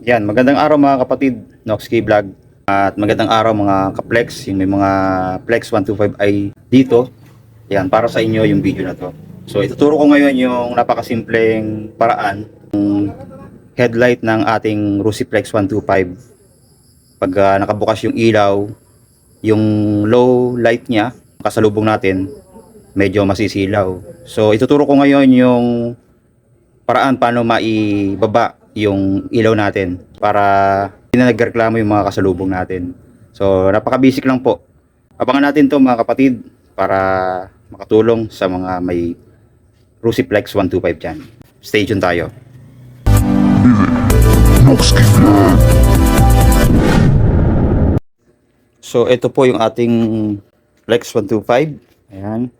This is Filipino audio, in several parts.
Yan, magandang araw mga kapatid, Noxkey Vlog. At magandang araw mga kaplex, yung may mga Plex 125i dito. Yan, para sa inyo yung video na to. So ituturo ko ngayon yung napakasimpleng paraan ng headlight ng ating Rusiplex 125. Pag ah, nakabukas yung ilaw, yung low light niya, kasalubong natin, medyo masisilaw. So ituturo ko ngayon yung paraan paano maibaba yung ilaw natin para hindi na nagreklamo yung mga kasalubong natin. So, napaka-basic lang po. Abangan natin to mga kapatid para makatulong sa mga may Rusiplex 125 dyan. Stay tuned tayo. So, ito po yung ating Flex 125. Ayan.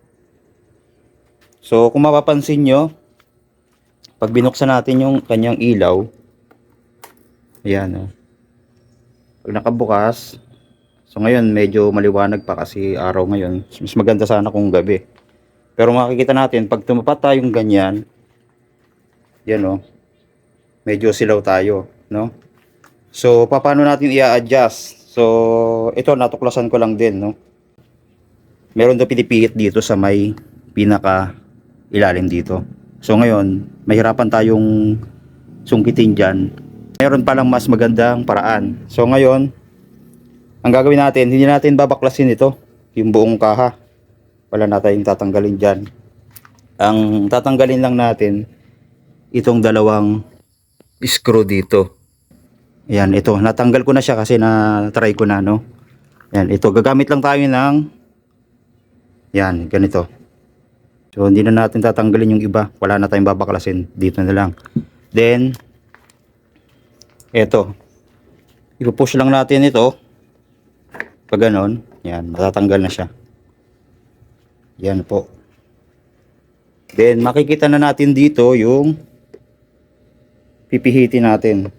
So, kung mapapansin nyo, pag binuksan natin yung kanyang ilaw, ayan oh. Pag nakabukas, so ngayon medyo maliwanag pa kasi araw ngayon. Mas maganda sana kung gabi. Pero makikita natin, pag tumapat tayong ganyan, yan oh, medyo silaw tayo, no? So, paano natin i-adjust? So, ito natuklasan ko lang din, no? Meron daw pinipihit dito sa may pinaka ilalim dito. So ngayon, mahirapan tayong sungkitin dyan. Meron palang mas magandang paraan. So ngayon, ang gagawin natin, hindi natin babaklasin ito, yung buong kaha. Wala na tayong tatanggalin dyan. Ang tatanggalin lang natin, itong dalawang screw dito. Yan, ito. Natanggal ko na siya kasi na-try ko na, no? Yan, ito. Gagamit lang tayo ng yan, ganito. So, hindi na natin tatanggalin yung iba. Wala na tayong babaklasin. Dito na lang. Then, eto. Ipupush lang natin ito. Pag ganon, yan, matatanggal na siya. Yan po. Then, makikita na natin dito yung pipihitin natin.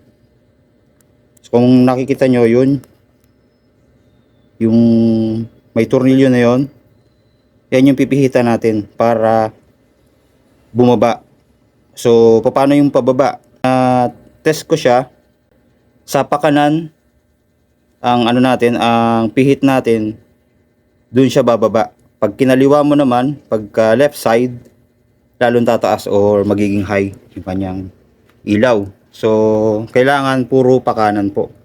So, kung nakikita nyo, yun, yung may tornilyo na yon yan yung pipihitan natin para bumaba. So, paano yung pababa? Ah, test ko siya sa pakanan ang ano natin, ang pihit natin dun siya bababa. Pag kinaliwa mo naman, pagka left side, lalong tataas or magiging high yung kanyang ilaw. So, kailangan puro pakanan po.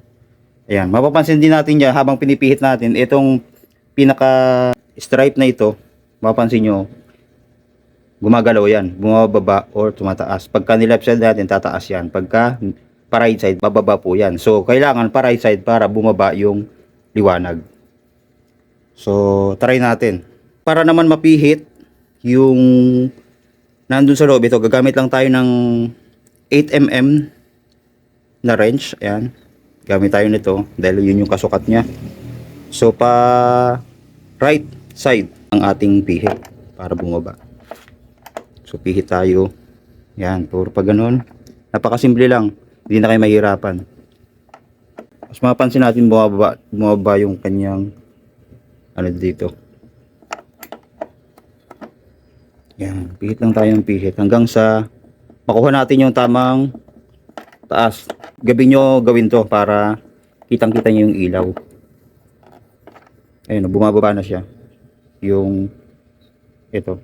Ayan, mapapansin din natin yan habang pinipihit natin itong pinaka stripe na ito mapapansin nyo, gumagalaw yan, bumababa or tumataas. Pagka ni-left side natin, tataas yan. Pagka pa right side, bababa po yan. So, kailangan pa right side para bumaba yung liwanag. So, try natin. Para naman mapihit yung nandun sa loob ito, gagamit lang tayo ng 8mm na wrench. Ayan. Gamit tayo nito dahil yun yung kasukat niya. So, pa right side ang ating pihit para bumaba. So pihit tayo. Yan, puro pa ganun. Napakasimple lang. Hindi na kayo mahirapan. Mas mapapansin natin bumaba, bumaba yung kanyang ano dito. Yan, pihit lang tayo ng pihit hanggang sa makuha natin yung tamang taas. Gabi nyo gawin to para kitang-kita nyo yung ilaw. Ayun, bumababa na siya yung ito.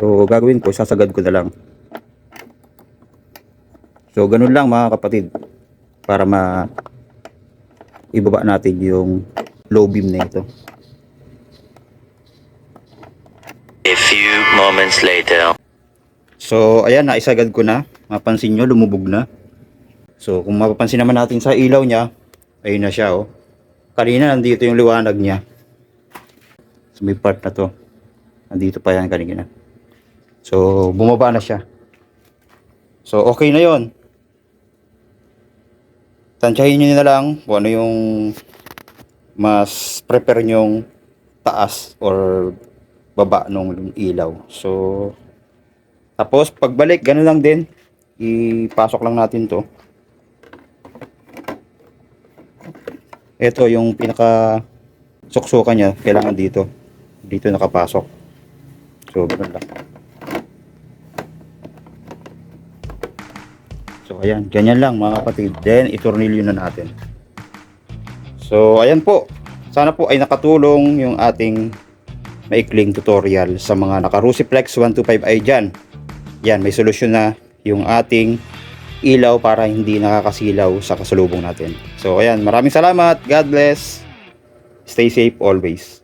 So, gagawin ko, sasagad ko na lang. So, ganun lang mga kapatid. Para ma ibaba natin yung low beam na ito. A few moments later. So, ayan, naisagad ko na. Mapansin nyo, lumubog na. So, kung mapapansin naman natin sa ilaw niya, ayun na siya, oh. Kanina, nandito yung liwanag niya. So, may part na to. Nandito pa yan kanina. So, bumaba na siya. So, okay na yon. Tansyahin nyo na lang kung ano yung mas prepare nyong taas or baba nung ilaw. So, tapos pagbalik, ganun lang din. Ipasok lang natin to. Ito yung pinaka suksukan niya, kailangan dito. Dito nakapasok. Sobrang laki. So ayan, ganyan lang mga kapatid. Then itornilyo na natin. So ayan po. Sana po ay nakatulong yung ating maikling tutorial sa mga naka Rusiflex 125i dyan. Yan, may solusyon na yung ating ilaw para hindi nakakasilaw sa kasalubong natin. So ayan, maraming salamat. God bless. Stay safe always.